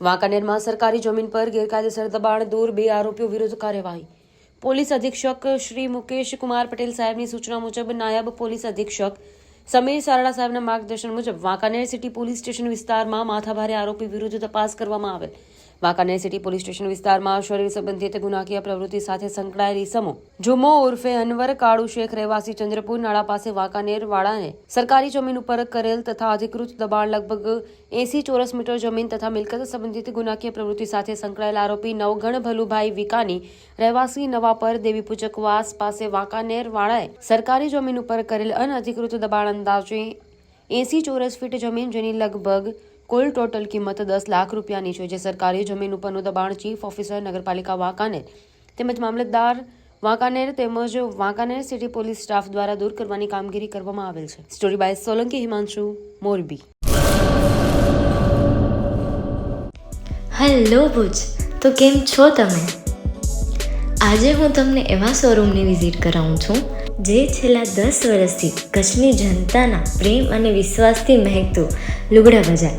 વાંકાનેરમાં સરકારી જમીન પર ગેરકાયદેસર દબાણ દૂર બે આરોપીઓ વિરુદ્ધ કાર્યવાહી. પોલીસ અધિક્ષક શ્રી મુકેશ કુમાર પટેલ સાહેબની સૂચના મુજબ નાયબ પોલીસ અધિક્ષક સમીર સારડા સાહેબના માર્ગદર્શન મુજબ વાંકાનેર સિટી પોલીસ સ્ટેશન વિસ્તારમાં માથાભારે આરોપી વિરુદ્ધ તપાસ કરવામાં આવેલ. વાંકાનેર સિટી પોલીસ સ્ટેશન વિસ્તારમાં શરીર સંબંધિત ગુનાકીય પ્રવૃત્તિ સાથે સંકળાયેલી ઇસમો જુમો ઉર્ફે અનવર કાળુ શેખ રહેવાસી ચંદ્રપુર નાળા પાસે વાંકાનેર વાળાને સરકારી જમીન ઉપર કરેલ તથા અધિકૃત દબાણ લગભગ એસી ચોરસ મીટર જમીન તથા મિલકત સંબંધિત ગુનાકીય પ્રવૃત્તિ સાથે સંકળાયેલ આરોપી નવગણ ભલુભાઈ વિકાની રહેવાસી નવાપર દેવી પૂજકવાસ પાસે વાંકાનેર વાળાએ સરકારી જમીન ઉપર કરેલ અનઅધિકૃત દબાણ અંદાજે એસી ચોરસ ફીટ જમીન જેની લગભગ કુલ ટોટલ કિંમત દસ લાખ રૂપિયાની છે, જે સરકારી જમીન ઉપરનું દબાણ ચીફ ઓફિસર નગરપાલિકા વાંકાનેર તેમજ મામલતદાર વાંકાનેર તેમજ વાંકાનેર સિટી પોલીસ સ્ટાફ દ્વારા દૂર કરવાની કામગીરી કરવામાં આવેલ છે. Story by Solanki, Himanshu, Morbi. Hello Bhuj, તો કેમ છો તમે? આજે હું તમને એવા શોરૂમની વિઝિટ કરાવું છું, જે છેલ્લા દસ વર્ષથી કચ્છની જનતાના પ્રેમ અને વિશ્વાસથી મહેકતું લુગડા બજાર